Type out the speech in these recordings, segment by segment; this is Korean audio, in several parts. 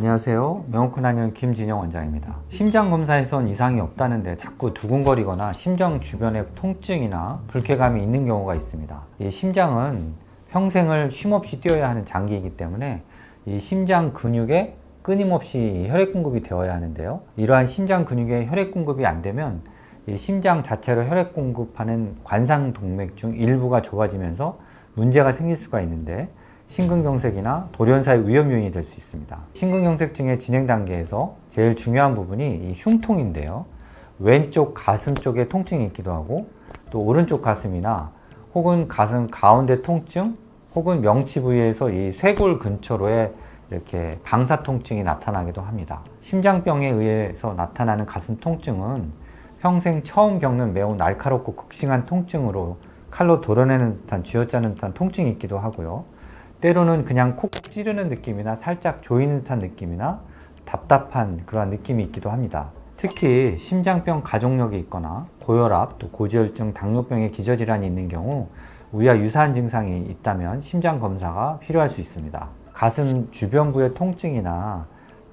안녕하세요. 명호큰 한의원 김진영 원장입니다. 심장 검사에선 이상이 없다는데 자꾸 두근거리거나 심장 주변에 통증이나 불쾌감이 있는 경우가 있습니다. 이 심장은 평생을 쉼없이 뛰어야 하는 장기이기 때문에 이 심장 근육에 끊임없이 혈액 공급이 되어야 하는데요. 이러한 심장 근육에 혈액 공급이 안 되면 이 심장 자체로 혈액 공급하는 관상 동맥 중 일부가 좁아지면서 문제가 생길 수가 있는데 심근경색이나 돌연사의 위험 요인이 될 수 있습니다. 심근경색증의 진행 단계에서 제일 중요한 부분이 이 흉통인데요. 왼쪽 가슴 쪽에 통증이 있기도 하고 또 오른쪽 가슴이나 혹은 가슴 가운데 통증 혹은 명치 부위에서 이 쇄골 근처로에 이렇게 방사 통증이 나타나기도 합니다. 심장병에 의해서 나타나는 가슴 통증은 평생 처음 겪는 매우 날카롭고 극심한 통증으로 칼로 도려내는 듯한 쥐어짜는 듯한 통증이 있기도 하고요. 때로는 그냥 콕 찌르는 느낌이나 살짝 조이는 듯한 느낌이나 답답한 그러한 느낌이 있기도 합니다. 특히 심장병 가족력이 있거나 고혈압, 또 고지혈증, 당뇨병의 기저질환이 있는 경우 위와 유사한 증상이 있다면 심장 검사가 필요할 수 있습니다. 가슴 주변부의 통증이나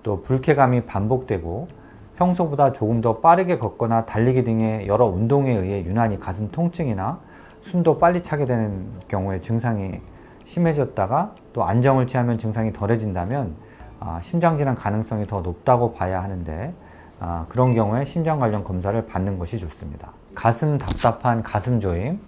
또 불쾌감이 반복되고 평소보다 조금 더 빠르게 걷거나 달리기 등의 여러 운동에 의해 유난히 가슴 통증이나 숨도 빨리 차게 되는 경우에 증상이 심해졌다가 또 안정을 취하면 증상이 덜해진다면 아, 심장질환 가능성이 더 높다고 봐야 하는데 아, 그런 경우에 심장 관련 검사를 받는 것이 좋습니다. 가슴 답답한 가슴 조임,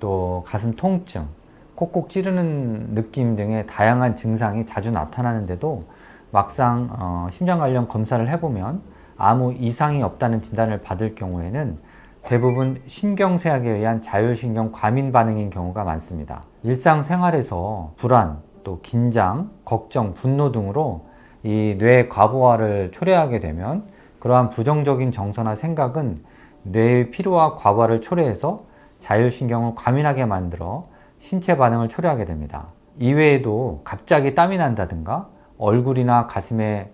또 가슴 통증, 콕콕 찌르는 느낌 등의 다양한 증상이 자주 나타나는데도 막상 어, 심장 관련 검사를 해보면 아무 이상이 없다는 진단을 받을 경우에는 대부분 신경쇠약에 의한 자율신경 과민 반응인 경우가 많습니다. 일상생활에서 불안, 또 긴장, 걱정, 분노 등으로 이뇌 과부하를 초래하게 되면 그러한 부정적인 정서나 생각은 뇌의 피로와 과부하를 초래해서 자율신경을 과민하게 만들어 신체 반응을 초래하게 됩니다. 이외에도 갑자기 땀이 난다든가 얼굴이나 가슴에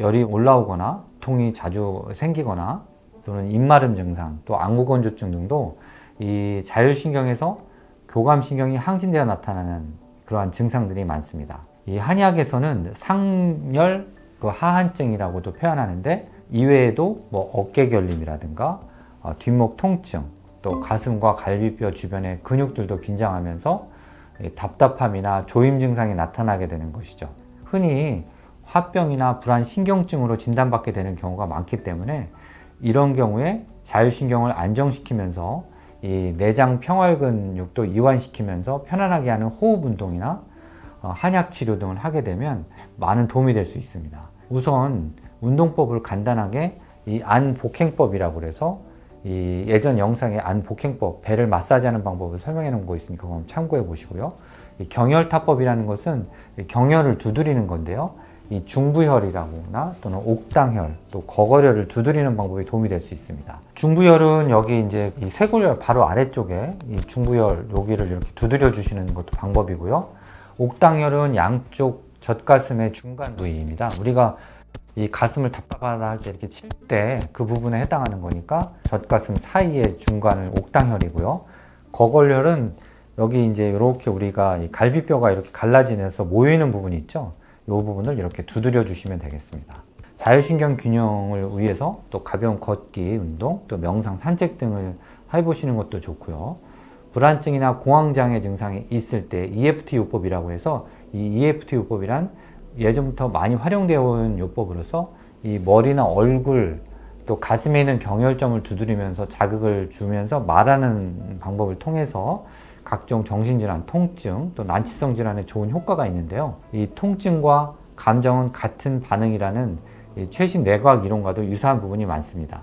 열이 올라오거나 통이 자주 생기거나 또는 입마름 증상, 또 안구건조증 등도 이 자율신경에서 교감신경이 항진되어 나타나는 그러한 증상들이 많습니다. 이 한의학에서는 상열 그 하한증이라고도 표현하는데 이외에도 뭐 어깨 결림이라든가 어, 뒷목 통증, 또 가슴과 갈비뼈 주변의 근육들도 긴장하면서 답답함이나 조임 증상이 나타나게 되는 것이죠. 흔히 화병이나 불안 신경증으로 진단받게 되는 경우가 많기 때문에 이런 경우에 자율신경을 안정시키면서 이 내장 평활 근육도 이완시키면서 편안하게 하는 호흡 운동이나 어, 한약 치료 등을 하게 되면 많은 도움이 될 수 있습니다. 우선 운동법을 간단하게 이 안복행법이라고 그래서 이 예전 영상에 안복행법 배를 마사지하는 방법을 설명해 놓은 거 있으니까 그럼 참고해 보시고요. 이 경혈타법이라는 것은 경혈을 두드리는 건데요. 이 중부혈이라거나 또는 옥당혈, 또 거거혈을 두드리는 방법이 도움이 될 수 있습니다. 중부혈은 여기 이제 이 쇄골혈 바로 아래쪽에 이 중부혈 여기를 이렇게 두드려 주시는 것도 방법이고요. 옥당혈은 양쪽 젖가슴의 중간 부위입니다. 우리가 이 가슴을 답답하다 할 때 이렇게 칠 때 그 부분에 해당하는 거니까 젖가슴 사이의 중간을 옥당혈이고요. 거걸혈은 여기 이제 이렇게 우리가 이 갈비뼈가 이렇게 갈라지면서 모이는 부분이 있죠. 이 부분을 이렇게 두드려 주시면 되겠습니다. 자율신경 균형을 위해서 또 가벼운 걷기 운동, 또 명상, 산책 등을 해보시는 것도 좋고요. 불안증이나 공황장애 증상이 있을 때 EFT 요법이라고 해서 이 EFT 요법이란 예전부터 많이 활용되어 온 요법으로서 이 머리나 얼굴 또 가슴에 있는 경혈점을 두드리면서 자극을 주면서 말하는 방법을 통해서 각종 정신질환, 통증, 또 난치성 질환에 좋은 효과가 있는데요. 이 통증과 감정은 같은 반응이라는 최신 뇌과학 이론과도 유사한 부분이 많습니다.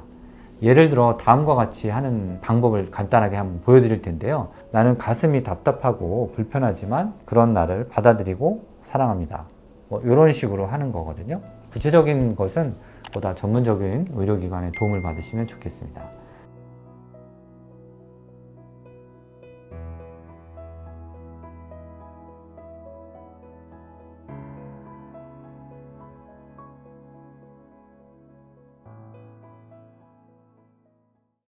예를 들어 다음과 같이 하는 방법을 간단하게 한번 보여드릴 텐데요. 나는 가슴이 답답하고 불편하지만 그런 나를 받아들이고 사랑합니다. 뭐 이런 식으로 하는 거거든요. 구체적인 것은 보다 전문적인 의료기관의 도움을 받으시면 좋겠습니다.